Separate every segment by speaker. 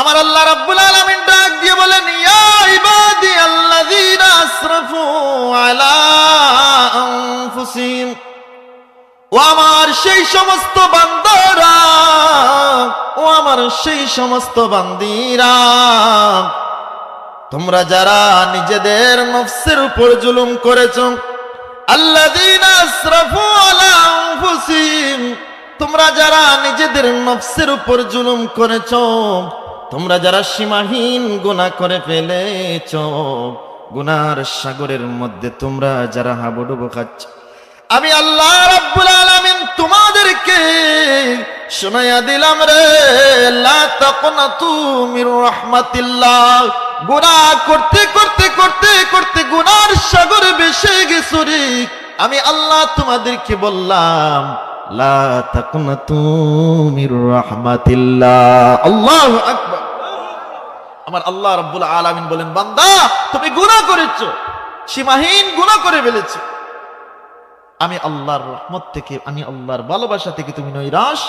Speaker 1: আমার আল্লাহ রাব্বুল আলামিন ডাক দিয়ে বলেন, ইয়া ইবাদি আল্লাযীনা আসরাফু আলা আনফুসিহিম। ও আমার সেই সমস্ত বান্দারা, ও আমার সেই সমস্ত বান্দিরা, তোমরা যারা নিজেদের নফসের উপর জুলুম করেছ, আল্লাযীনা আসরাফু আলা আনফুসিহিম, তোমরা যারা নিজেদের নফসের উপর জুলুম করেছ তোমরা যারা সীমাহীন গুনাহ করে ফেলেছ, গুনার সাগরের মধ্যে তোমরা যারা হাবুডুবু খাচ্ছ, আমি আল্লাহ রাব্বুল আলামিন তোমাদেরকে শোনাইয়া দিলাম রে, লা তাকনাতু মির রাহমাতিল্লাহ। গুনাহ করতে করতে করতে করতে গুনার সাগরে ভেসে গেছো রে। আমি আল্লাহ তোমাদেরকে বললাম, লা তাকনাতু মির রাহমাতিল্লাহ। আল্লাহু আকবার। আমার আল্লাহ রাব্বুল আলামিন বলেন, বান্দা, তুমি গুনাহ করেছ, সীমাহীন গুনাহ করে ফেলেছো। আমি আল্লাহর রহমত থেকে, আমি আল্লাহর ভালোবাসা থেকে তুমি নৈরাশ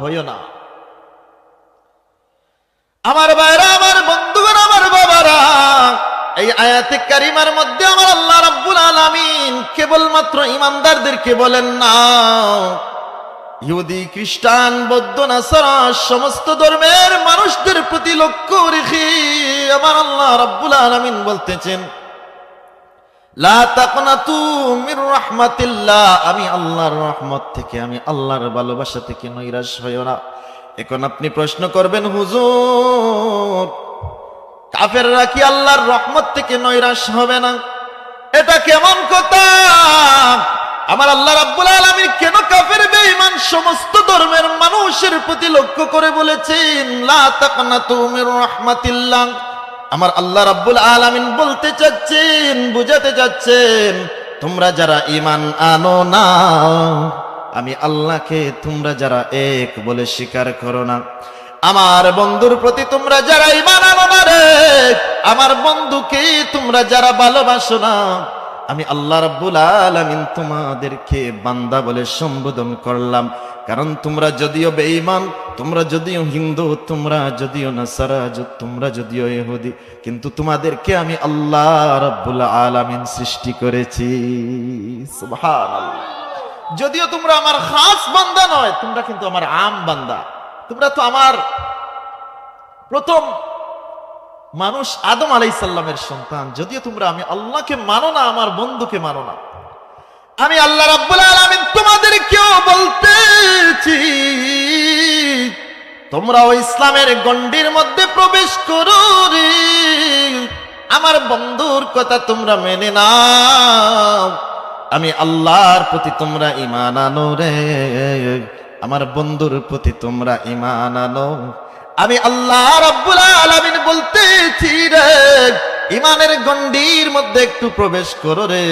Speaker 1: হইও না। আমার ভাইরা, আমার বন্ধুগণ, আমার বাবারা, এই আয়াতে কারিমার মধ্যে আমার আল্লাহ রাব্বুল আলামিন কেবলমাত্র ইমানদারদেরকে বলেন না ইহুদি, খ্রিস্টান, বৌদ্ধ, নাসারা, সমস্ত ধর্মের মানুষদের প্রতি লক্ষ্য রেখে আমার আল্লাহ রাব্বুল আলামিন বলতেছেন আমি আল্লাহর রহমত থেকে, আমি আল্লাহর ভালোবাসা থেকে নৈরাশ হইও না। এখন আপনি প্রশ্ন করবেন, হুজুর, কাফেররা কি আল্লাহর রহমত থেকে নৈরাশ হবে না? এটা কেমন কথা? আমার আল্লাহ রাব্বুল আলামিন কেন কাফের, বেঈমান সমস্ত ধর্মের মানুষের প্রতি লক্ষ্য করে বলেছেন, লা তাকনাতু মির রাহমাতিল্লাহ। আমার আল্লাহ রাব্বুল আলামিন বলতে চাচ্ছেন, বুঝাতে চাচ্ছেন, তোমরা যারা ইমান আনো না, আমি আল্লাহকে তোমরা যারা এক বলে স্বীকার করো না। আমার বন্ধুর প্রতি তোমরা যারা ইমান আনো না রে, আমার বন্ধুকে তোমরা যারা ভালোবাসো না আমি আল্লাহ রাব্বুল আলামিন তোমাদেরকে বান্দা বলে সম্বোধন করলাম। কারণ তোমরা যদিও বেঈমান, তোমরা যদিও হিন্দু, তোমরা যদিও নাসারা তোমরা যদিও ইহুদি, কিন্তু তোমাদেরকে আমি আল্লাহ রাব্বুল আলামিন সৃষ্টি করেছি। সুবহানাল্লাহ। যদিও তোমরা আমার খাস বান্দা নয়, তোমরা কিন্তু আমার আম বান্দা। তোমরা তো আমার প্রথম মানুষ আদম আলাইসাল্লামের সন্তান। যদিও তোমরা আমি আল্লাহকে মানো না, আমার বন্ধুকে মানো না। আমি আল্লাহ রাব্বুল আলামিন তোমাদেরকেও বলতেছি, তোমরাও ইসলামের গণ্ডির মধ্যে প্রবেশ করো রে। আমার বন্ধুর কথা তোমরা মেনে নাও। আমি আল্লাহর প্রতি তোমরা ইমান আনো রে। আমার বন্ধুর প্রতি তোমরা ইমান আনো। আমি আল্লাহ রাব্বুল আলামিন বলতেছি রে ইমানের গণ্ডির মধ্যে একটু প্রবেশ করো রে।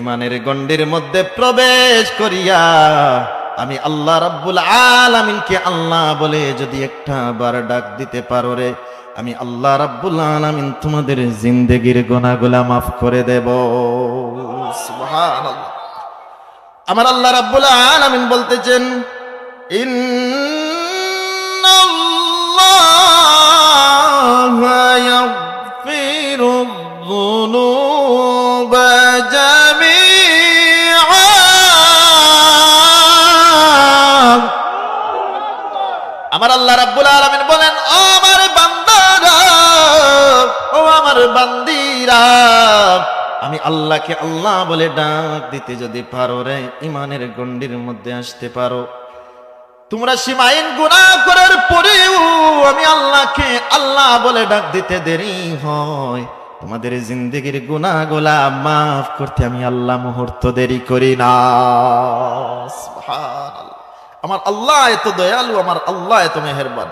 Speaker 1: ইমানের গণ্ডির মধ্যে প্রবেশ করিয়া আমি আল্লাহ রাব্বুল আলামিনকে আল্লাহ বলে যদি একটা বার ডাক দিতে পারো রে, আমি আল্লাহ রাব্বুল আলামিন তোমাদের জিন্দেগির গোনাগুলা মাফ করে দেব। আমার আল্লাহ রাব্বুল আলামিন বলতেছেন ইন্নাল্লাহা রাব্বুল আলামিন বলেন, ও আমার বান্দারা, ও আমার বান্দিরা, আমি আল্লাহকে আল্লাহ বলে ডাক দিতে যদি পারো রে ইমানের গণ্ডির মধ্যে আসতে পারো। তোমরা সীমাহীন গুনাহ করার পরেও আমি আল্লাহকে আল্লাহ বলে ডাক দিতে দেরি হয়। তোমাদের জিন্দগির গুনাহগুলা মাফ করতে আমি আল্লাহ মুহূর্ত দেরি করি না। আমার আল্লাহ এত দয়ালু, আমার আল্লাহ এত মেহেরবান।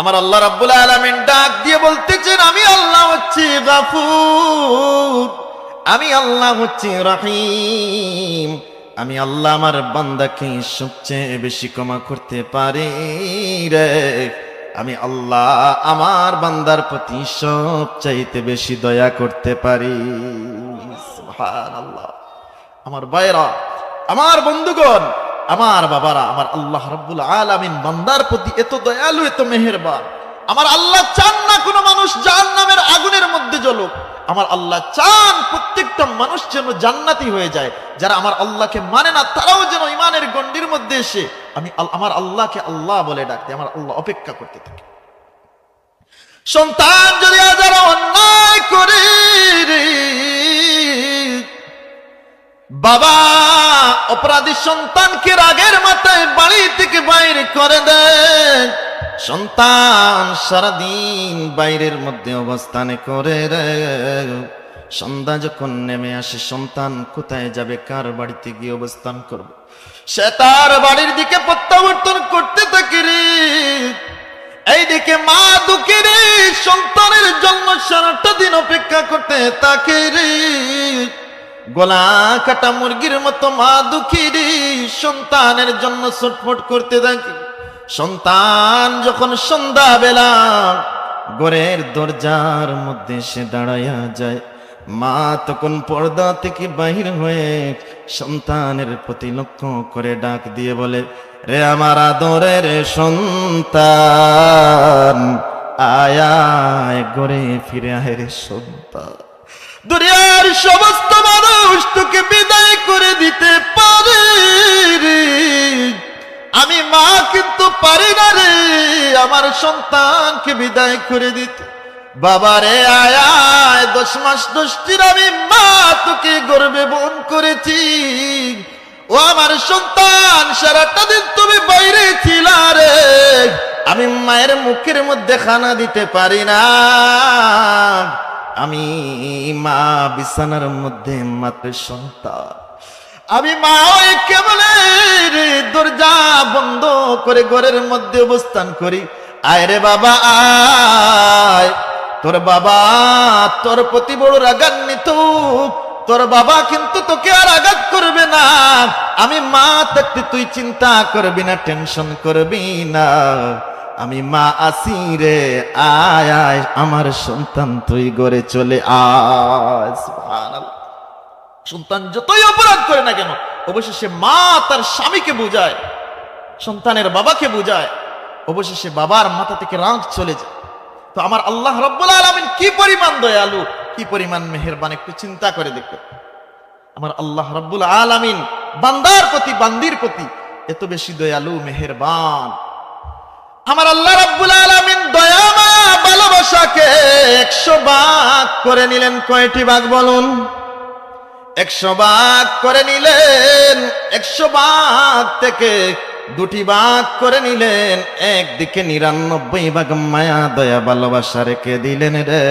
Speaker 1: আমার আল্লাহ রাব্বুল আলামিন ডাক দিয়ে বলতেছেন, আমি আল্লাহ হচ্ছি গাফুর, আমি আল্লাহ হচ্ছি রাহিম। আমি আল্লাহ আমার বান্দাকে সবচেয়ে বেশি ক্ষমা করতে পারি রে। আমি আল্লাহ আমার বান্দার প্রতি সবচাইতে বেশি দয়া করতে পারি। আল্লাহ আমার ভাইরা আমার বন্ধুগণ, আমার বাবারা, আমার আল্লাহ রব্বুল আলামিন বান্দার প্রতি এত দয়ালু, এত মেহেরবান। আমার আল্লাহ চান না কোনো মানুষ জাহান্নামের আগুনের মধ্যে জ্বলুক। আমার আল্লাহ চান প্রত্যেকটা মানুষ যেন জান্নাতি হয়ে যায়। যারা আমার আল্লাহকে মানে না, তারাও যেন ইমানের গণ্ডির মধ্যে এসে আমি আমার আল্লাহকে আল্লাহ বলে ডাকতে, আমার আল্লাহ অপেক্ষা করতে থাকে। সন্তান যদি আজ আরও অন্যায় করে বাবা অপরাধী সন্তানকে রাগের মাথায় বাড়ি থেকে বাইরে করে দেয়। সন্তান সারাদিন বাইরের মধ্যে অবস্থানে করে রে। সন্ধ্যা যখন নেমে আসে, সন্তান কোথায় যাবে, কার বাড়িতে গিয়ে অবস্থান করবে? সে তার বাড়ির দিকে প্রত্যাবর্তন করতে থাকে রে। এইদিকে মা দুঃখে রে, সন্তানের জন্ম সারাটা দিন অপেক্ষা করতে তাকে রে। গলা কাটা মুরগির মতো মা দুঃখী রে, সন্তানের জন্য ছটফট করতে থাকে। সন্তান যখন সন্ধ্যা বেলা ঘরের দরজার মধ্যে সে দাঁড়াইয়া যায়, মা তখন পর্দা থেকে বাহির হয়ে সন্তানের প্রতি লক্ষ্য করে ডাক দিয়ে বলে, রে আমার আদরের সন্তান আয়ায় গড়ে ফিরে আয় রে সন্তান দুনিয়ার সমস্ত মানুষ তোকে বিদায় করে দিতে পারে। আমি মা কিন্তু পারি আমার সন্তানকে বিদায় করে দিতে। বাবা রে আয়, দশ মাস দশটির আমি মা তোকে গর্বে বন করেছি। ও আমার সন্তান, সারাটা দিন তুমি বাইরে ছিলা রে। আমি মায়ের মুখের মধ্যে খানা দিতে পারি না। আমি মা বিছানার মধ্যে মাত্র সন্তান। আমি মা ওই কেবলে রে দরজা বন্ধ করে ঘরের মধ্যে অবস্থান করি। আয় রে বাবা, আয়। তোর বাবা, তোর প্রতি বড় রাগান্বিত। তোর বাবা কিন্তু তোকে আর আঘাত করবে না। আমি মা থাকতে তুই চিন্তা করবি না, টেনশন করবি না। আমি মা আসি রে, আয় আয়। আমার সন্তান তুই গড়ে চলে আয়। সন্তান যতই অপরাধ করে না কেন, অবশেষে মা তার স্বামীকে বুঝায়, সন্তানের বাবাকে বুঝায়, অবশেষে বাবার মাথা থেকে রাগ চলে যায়। তো আমার আল্লাহ রব্বুল আলমিন কি পরিমাণ দয়ালু, কি পরিমাণ মেহেরবান একটু চিন্তা করে দেখো। আমার আল্লাহ রব্বুল আলমিন বান্দার প্রতি, বান্দির প্রতি এত বেশি দয়ালু, মেহেরবান। আমার আল্লাহ রাব্বুল আলামিন দয়া, মায়া, ভালোবাসাকে একশো ভাগ করে নিলেন। কয়টি ভাগ বলুন? একশো ভাগ করে নিলেন, একশো ভাগ থেকে দুটি ভাগ করে নিলেন। একদিকে নিরানব্বই ভাগ মায়া, দয়া, ভালোবাসা রেখে দিলেন রে।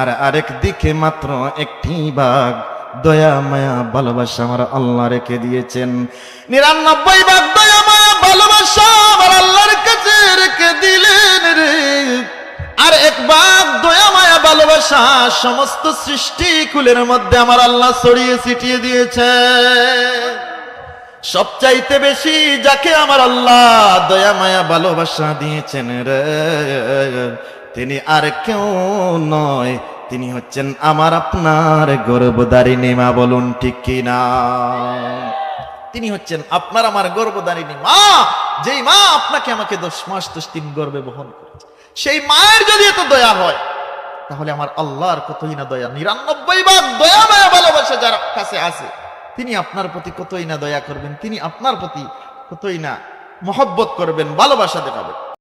Speaker 1: আর আরেক দিকে মাত্র একটি ভাগ, দয়া, মায়া, ভালোবাসা আমার আল্লাহ রেখে দিয়েছেন। নিরানব্বই ভাগ দয়া, মায়া, ভালোবাসা আমার আল্লাহর কাছে রেখে দিলেন রে। আর এক ভাগ দয়া, মায়া ভালোবাসা সমস্ত সৃষ্টি কুলের মধ্যে আমার আল্লাহ ছড়িয়ে ছিটিয়ে দিয়েছে। সবচাইতে বেশি যাকে আমার আল্লাহ দয়া, মায়া, ভালোবাসা দিয়েছেন রে, তিনি আর কেউ নয়। তিনি হচ্ছেন আমার আপনার গর্বদারিণী মা বলুন ঠিক কিনা তিনি হচ্ছেন আপনার আমার গর্বদারিণী মা, যেই মা আপনাকে আমাকে দশ মাস দশ দিন গর্বে বহন করেছে। সেই মায়ের যদি এত দয়া হয় তাহলে আমার আল্লাহর কতই না দয়া? নিরানব্বই বার দয়া ভালোবাসা যার কাছে আছে, তিনি আপনার প্রতি কতই না দয়া করবেন? তিনি আপনার প্রতি কতই না মহব্বত করবেন? ভালোবাসা দেখাবেন।